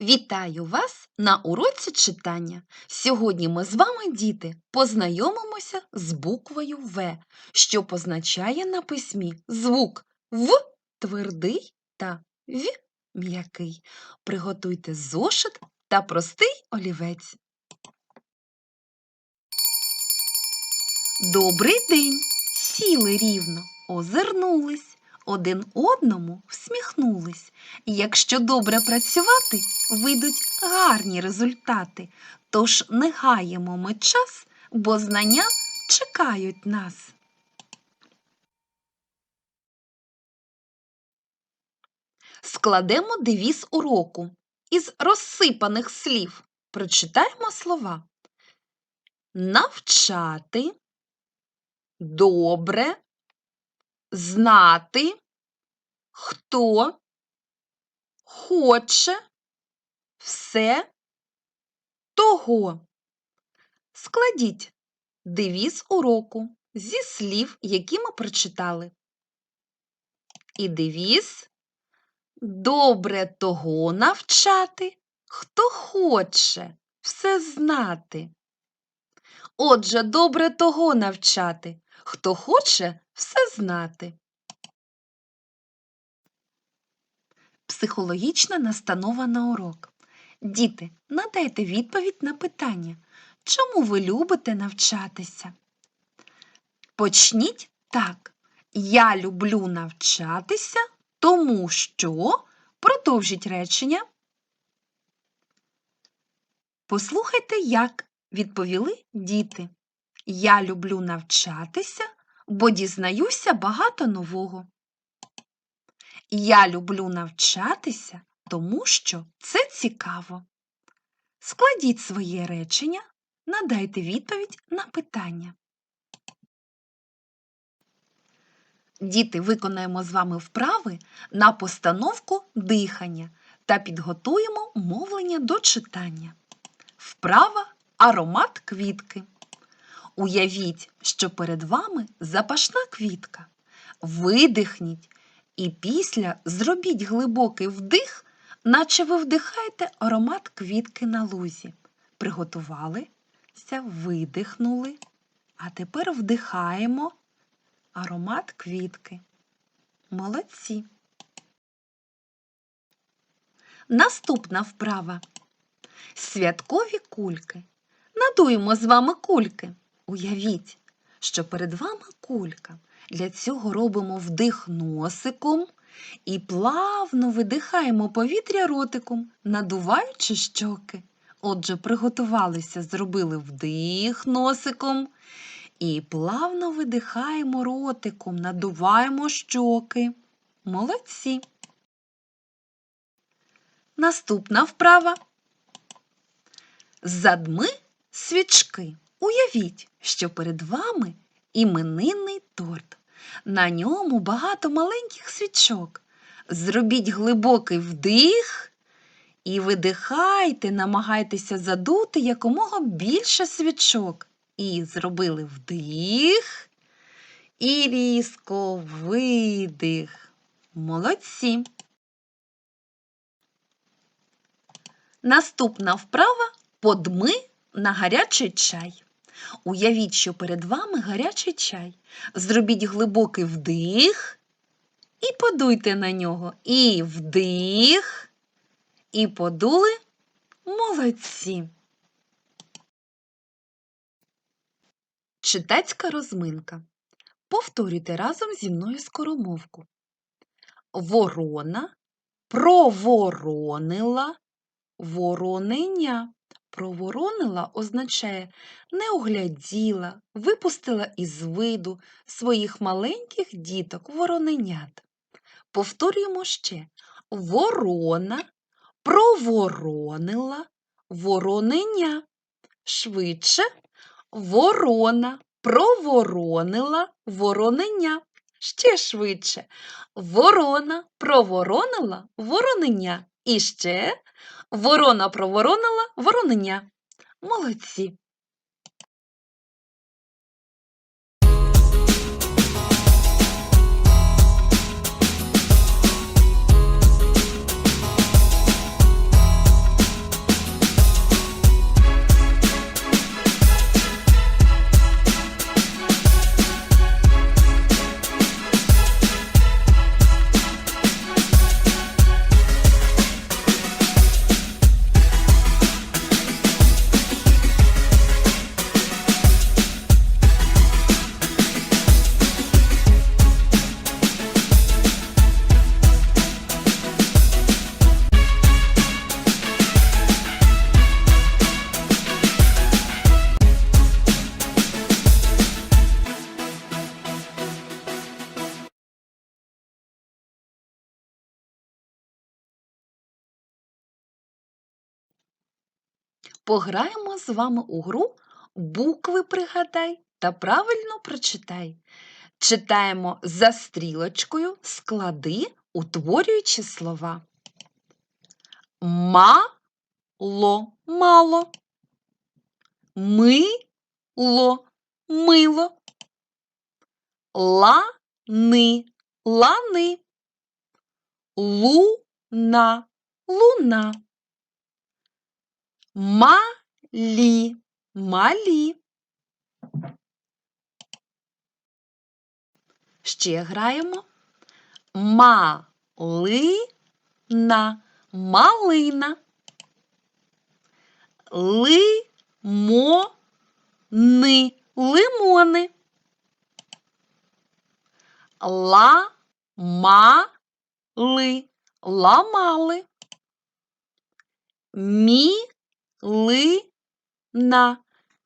Вітаю вас на уроці читання. Сьогодні ми з вами, діти, познайомимося з буквою В, що позначає на письмі звук В твердий та В м'який. Приготуйте зошит та простий олівець. Добрий день! Сіли рівно, озирнулись, один одному всміхнулись. Якщо добре працювати, вийдуть гарні результати. Тож не гаємо ми час, бо знання чекають нас. Складемо девіз уроку. Із розсипаних слів прочитаємо слова. Навчати, добре, знати, хто хоче все того. Складіть девіз уроку зі слів, які ми прочитали. І девіз добре того навчати, хто хоче все знати. Отже, добре того навчати, хто хоче все знати. Психологічна настанова на урок. Діти, надайте відповідь на питання, чому ви любите навчатися? Почніть так. Я люблю навчатися, тому що продовжіть речення. Послухайте, як відповіли діти. Я люблю навчатися, бо дізнаюся багато нового. Я люблю навчатися, тому що це цікаво. Складіть своє речення, надайте відповідь на питання. Діти, виконаємо з вами вправи на постановку дихання та підготуємо мовлення до читання. Вправа аромат квітки. Уявіть, що перед вами запашна квітка. Видихніть і після зробіть глибокий вдих, наче ви вдихаєте аромат квітки на лузі. Приготувалися, видихнули, а тепер вдихаємо аромат квітки. Молодці. Наступна вправа. Святкові кульки. Надуємо з вами кульки. Уявіть, що перед вами кулька. Для цього робимо вдих носиком і плавно видихаємо повітря ротиком, надуваючи щоки. Отже, приготувалися, зробили вдих носиком і плавно видихаємо ротиком, надуваємо щоки. Молодці. Наступна вправа. Задми свічки. Уявіть, що перед вами іменинний торт. На ньому багато маленьких свічок. Зробіть глибокий вдих і видихайте, намагайтеся задути якомога більше свічок. І зробили вдих і різко видих. Молодці. Наступна вправа подми на гарячий чай. Уявіть, що перед вами гарячий чай. Зробіть глибокий вдих і подуйте на нього. І вдих, і подули. Молодці. Читацька розминка. Повторюйте разом зі мною скоромовку. Ворона проворонила вороненя. Проворонила означає не огляділа, випустила із виду своїх маленьких діток вороненят. Повторюємо ще ворона проворонила вороненя. Швидше ворона проворонила вороненя. Ще швидше. Ворона проворонила вороненя. І ще ворона проворонила вороненя. Молодці. Пограємо з вами у гру букви пригадай та правильно прочитай. Читаємо за стрілочкою склади, утворюючи слова. Мало, мало. Мило, мило. Лани, лани. Луна, луна. Малі, малі. Ще граємо. Малина, малина. Лимони, лимони. Ламали, ламали. Мілина,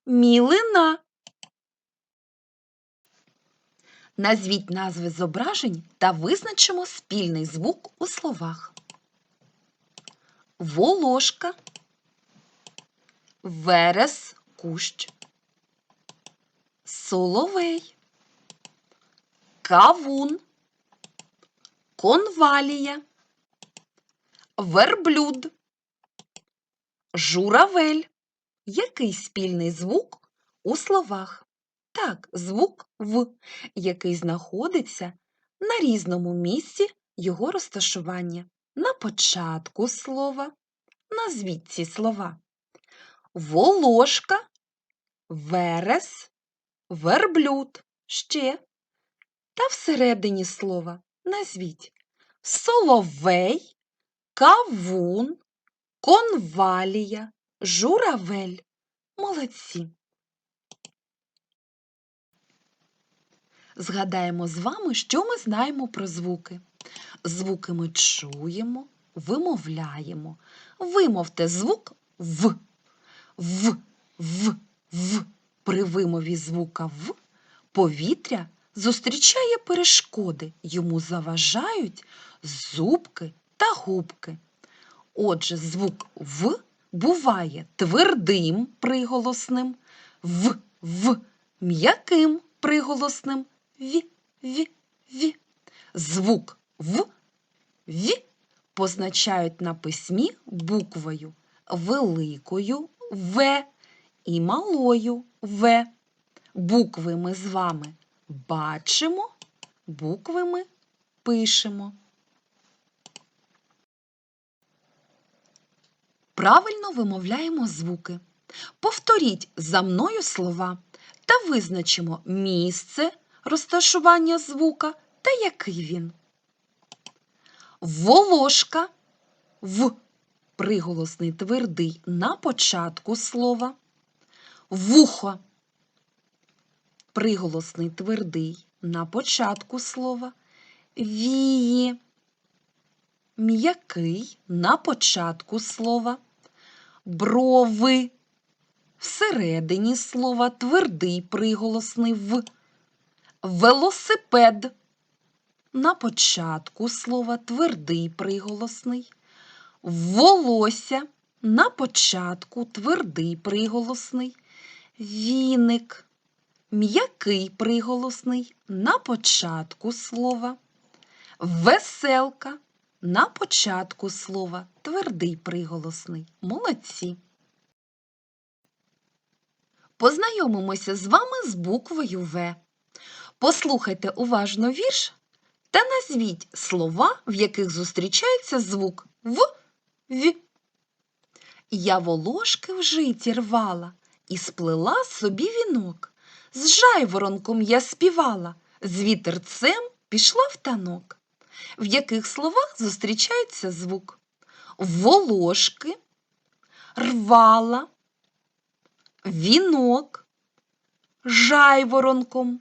мілина. Назвіть назви зображень та визначимо спільний звук у словах. Волошка, верес, кущ, соловей, кавун, конвалія, верблюд, журавель. Який спільний звук у словах? Так, звук В, який знаходиться на різному місці його розташування. На початку слова назвіть ці слова. Волошка, верес, верблюд. Ще. Та всередині слова назвіть соловей, кавун, конвалія, журавель. Молодці. Згадаємо з вами, що ми знаємо про звуки. Звуки ми чуємо, вимовляємо. Вимовте звук В. В, В, В. При вимові звука В повітря зустрічає перешкоди, йому заважають зубки та губки. Отже, звук В буває твердим приголосним, В, В м'яким приголосним, В, В, В. Звук В, В позначають на письмі буквою великою В і малою В. Букви ми з вами бачимо, букви ми пишемо. Правильно вимовляємо звуки. Повторіть за мною слова та визначимо місце розташування звука та який він. Волошка в приголосний твердий на початку слова. Вухо приголосний твердий на початку слова. Вії м'який на початку слова. Брови всередині слова твердий приголосний в. Велосипед на початку слова твердий приголосний. Волосся на початку твердий приголосний. Віник м'який приголосний на початку слова. Веселка на початку слова твердий приголосний. Молодці. Познайомимося з вами з буквою В. Послухайте уважно вірш та назвіть слова, в яких зустрічається звук В, В. Я волошки в житі рвала і сплела собі вінок. З жайворонком я співала, з вітерцем пішла в танок. В яких словах зустрічається звук? Волошки, рвала, вінок, жайворонком,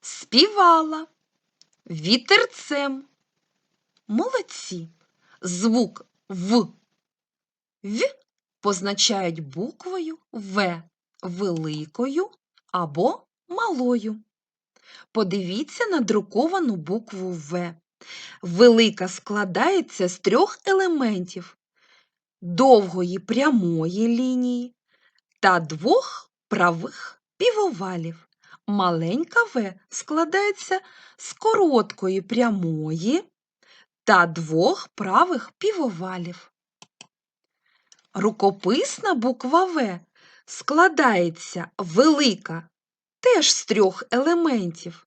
співала, вітерцем. Молодці. Звук В, В позначають буквою В великою або малою. Подивіться на друковану букву В. Велика складається з трьох елементів довгої прямої лінії та двох правих півовалів. Маленька В складається з короткої прямої та двох правих півовалів. Рукописна буква В складається велика теж з трьох елементів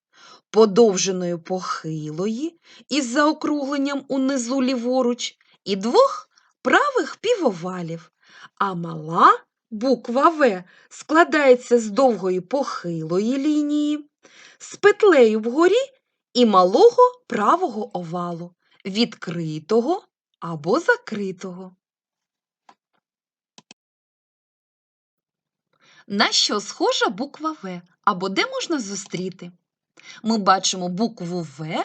подовженої похилої із заокругленням унизу ліворуч і двох правих півовалів, а мала буква В складається з довгої похилої лінії, з петлею вгорі і малого правого овалу, відкритого або закритого. На що схожа буква В або де можна зустріти? Ми бачимо букву В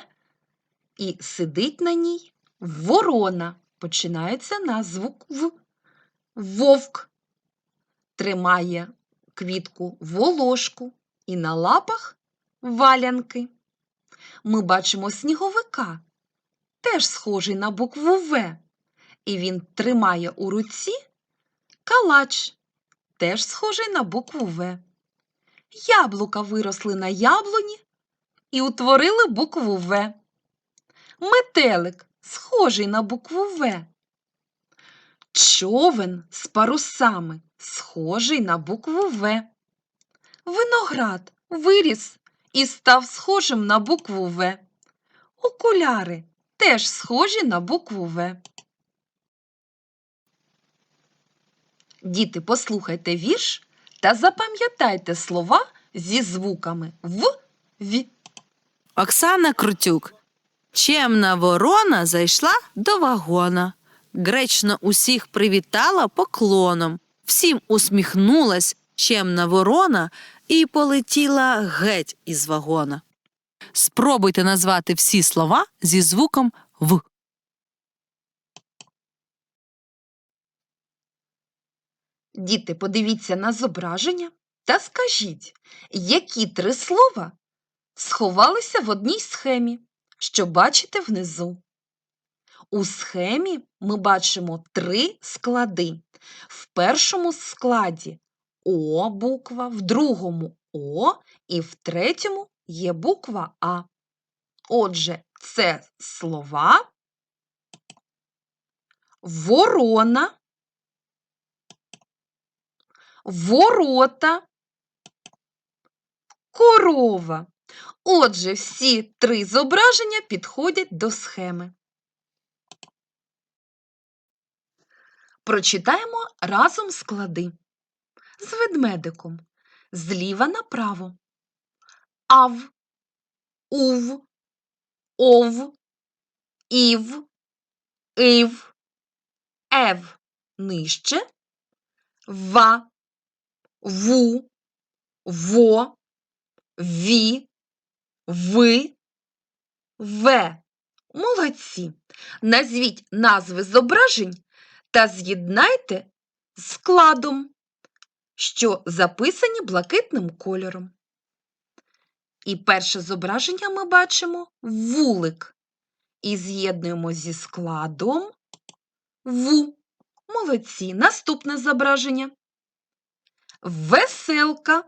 і сидить на ній ворона. Починається на звук В. Вовк тримає квітку волошку і на лапах валянки. Ми бачимо сніговика, теж схожий на букву В, і він тримає у руці калач, теж схожий на букву В. Яблука виросли на яблуні і утворили букву В. Метелик схожий на букву В. Човен з парусами схожий на букву В. Виноград виріс і став схожим на букву В. Окуляри теж схожі на букву В. Діти, послухайте вірш та запам'ятайте слова зі звуками В, В. Оксана Крутюк. Чемна ворона зайшла до вагона. Гречно усіх привітала поклоном. Всім усміхнулась чемна ворона і полетіла геть із вагона. Спробуйте назвати всі слова зі звуком В. Діти, подивіться на зображення та скажіть, які три слова сховалися в одній схемі, що бачите внизу. У схемі ми бачимо три склади. В першому складі О буква, в другому О і в третьому є буква А. Отже, це слова ворона, ворота, корова. Отже, всі три зображення підходять до схеми. Прочитаємо разом склади. З ведмедиком. Зліва направо. Ав, ув, ов, ів, ив, ев. Нижче. Ва, ву, во, ві, ви, ве. Молодці. Назвіть назви зображень та з'єднайте з складом, що записані блакитним кольором. І перше зображення ми бачимо вулик. І з'єднуємо зі складом ву. Молодці. Наступне зображення. Веселка.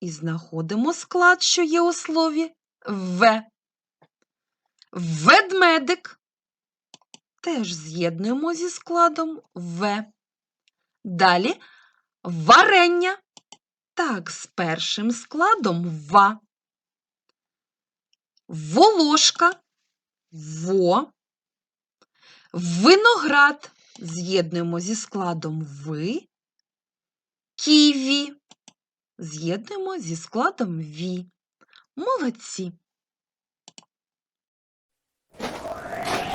І знаходимо склад, що є у слові В. Ведмедик. Теж з'єднуємо зі складом В. Далі варення. Так, з першим складом ва. Волошка. Во. Виноград. З'єднуємо зі складом ви. Ківі. З'єднуємо зі складом ві. Молодці.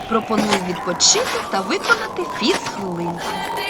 Пропоную відпочити та виконати фіз-хвилинку.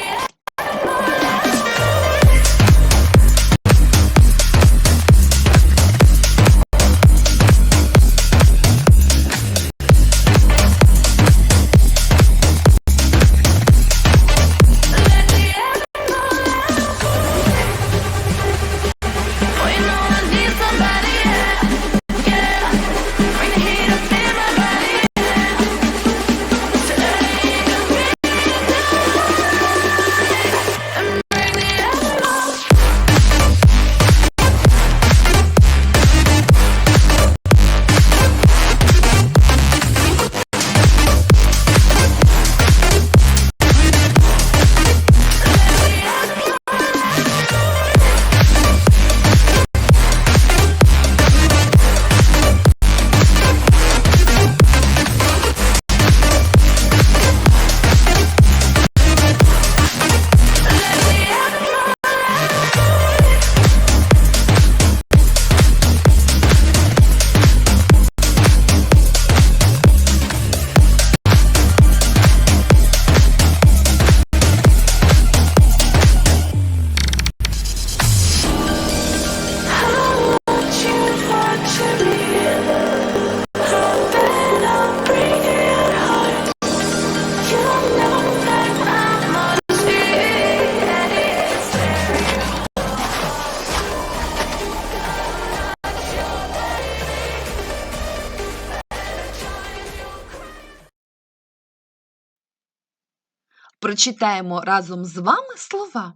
Прочитаємо разом з вами слова.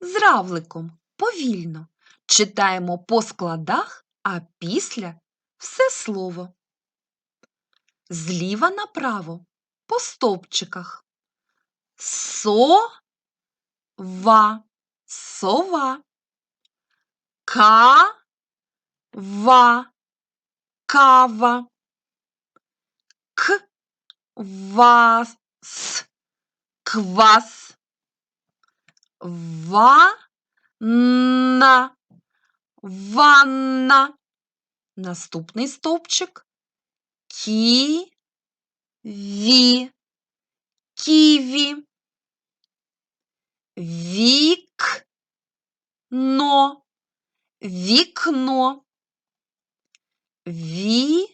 З равликом повільно. Читаємо по складах, а після все слово. Зліва направо по стовпчиках. Сова, сова. Кава, кава. Квас, квас. Ванна, ванна. Наступний стовпчик. Ківі, ківі. Вікно, вікно. Віник,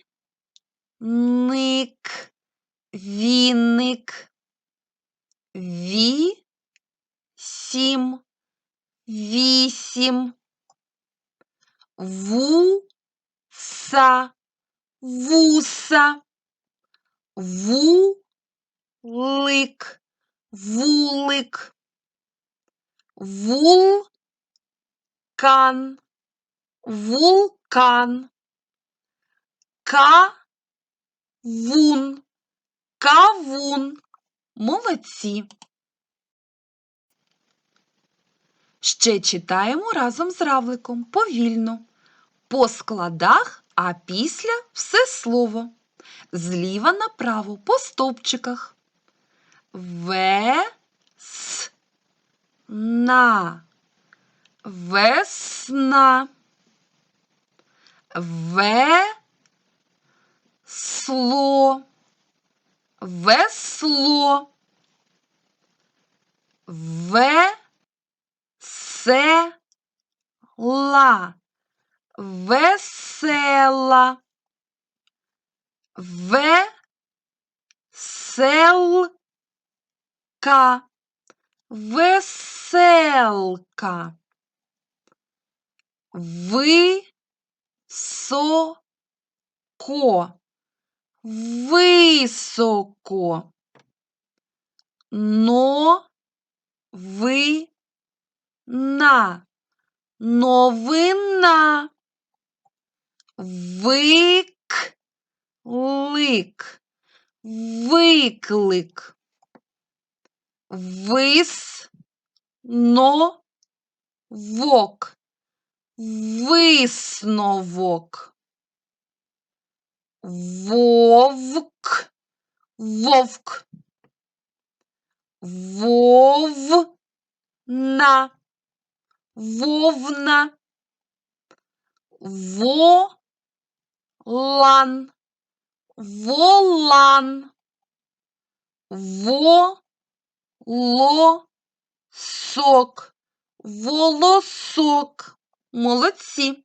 віник. Вісім, вісім. Вуса, вуса. Вулик, вулик. Вулкан, вулкан. Кавун, кавун. Молодці. Ще читаємо разом з равликом повільно. По складах, а після все слово. Зліва направо по стовпчиках. Весна. Весна. Весло. Весло. Весела. Весела. Веселка. Веселка. Високо. Високо. Новина. Новина. Вик. Лик. Виклик. Вис. Но. Вок. Висновок. Вовк. Вовк. Вовна. Вовна. Волан. Волан. Волосок. Волосок. Молодці.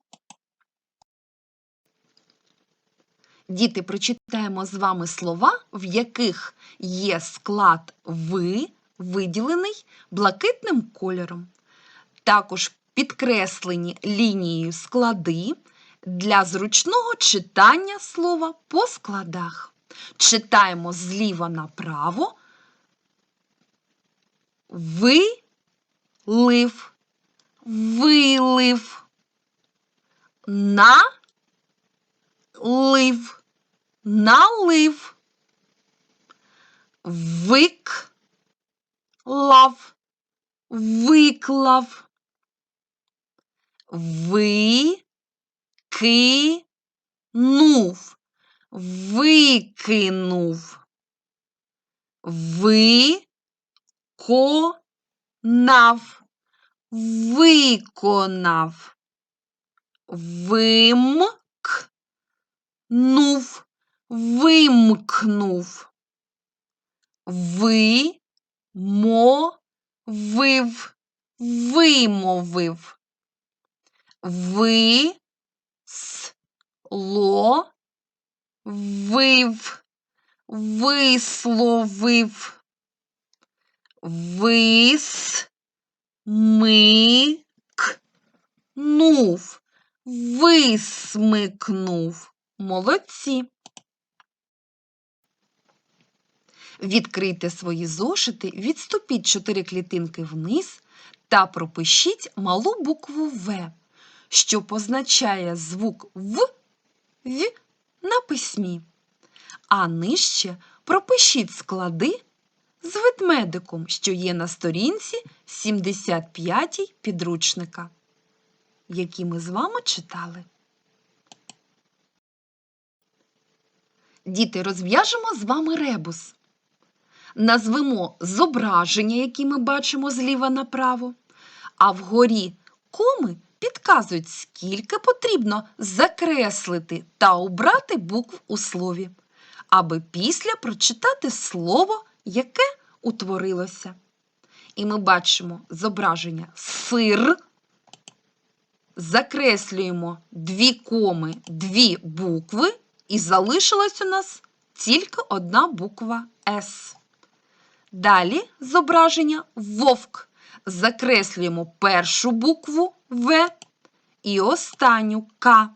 Діти, прочитаємо з вами слова, в яких є склад ви, виділений блакитним кольором. Також підкреслені лінією склади для зручного читання слова по складах. Читаємо зліва направо. Вилив, вилив, налив, налив, виклав, виклав, викинув, викинув, виконав, виконав, вимкнув, вимкнув, вимовив, вимовив, висловив, висловив, висмикнув, висмикнув. Молодці. Відкрийте свої зошити, відступіть чотири клітинки вниз та пропишіть малу букву В, що позначає звук В, В на письмі. А нижче пропишіть склади з ведмедиком, що є на сторінці 75 підручника, які ми з вами читали. Діти, розв'яжемо з вами ребус. Назвемо зображення, які ми бачимо зліва направо, а вгорі коми підказують, скільки потрібно закреслити та обрати букв у слові, аби після прочитати слово, яке утворилося. І ми бачимо зображення сир. Закреслюємо дві коми, дві букви, і залишилась у нас тільки одна буква С. Далі зображення вовк. Закреслюємо першу букву В і останню К.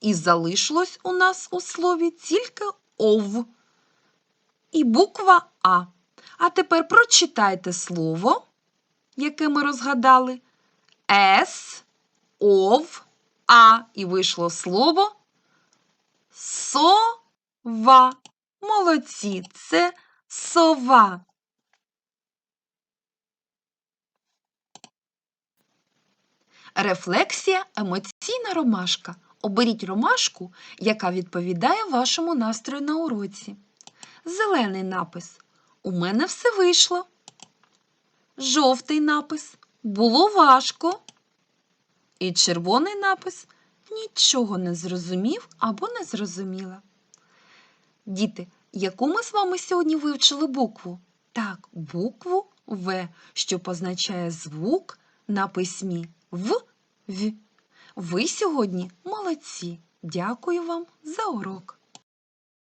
І залишилось у нас у слові тільки ов і буква А. А тепер прочитайте слово, яке ми розгадали. С, ов, А. І вийшло слово сова. Молодці, це сова. Рефлексія емоційна ромашка. Оберіть ромашку, яка відповідає вашому настрою на уроці. Зелений напис. У мене все вийшло. Жовтий напис. Було важко. І червоний напис нічого не зрозумів або не зрозуміла. Діти, яку ми з вами сьогодні вивчили букву? Так, букву В, що позначає звук на письмі В, В. Ви сьогодні молодці. Дякую вам за урок.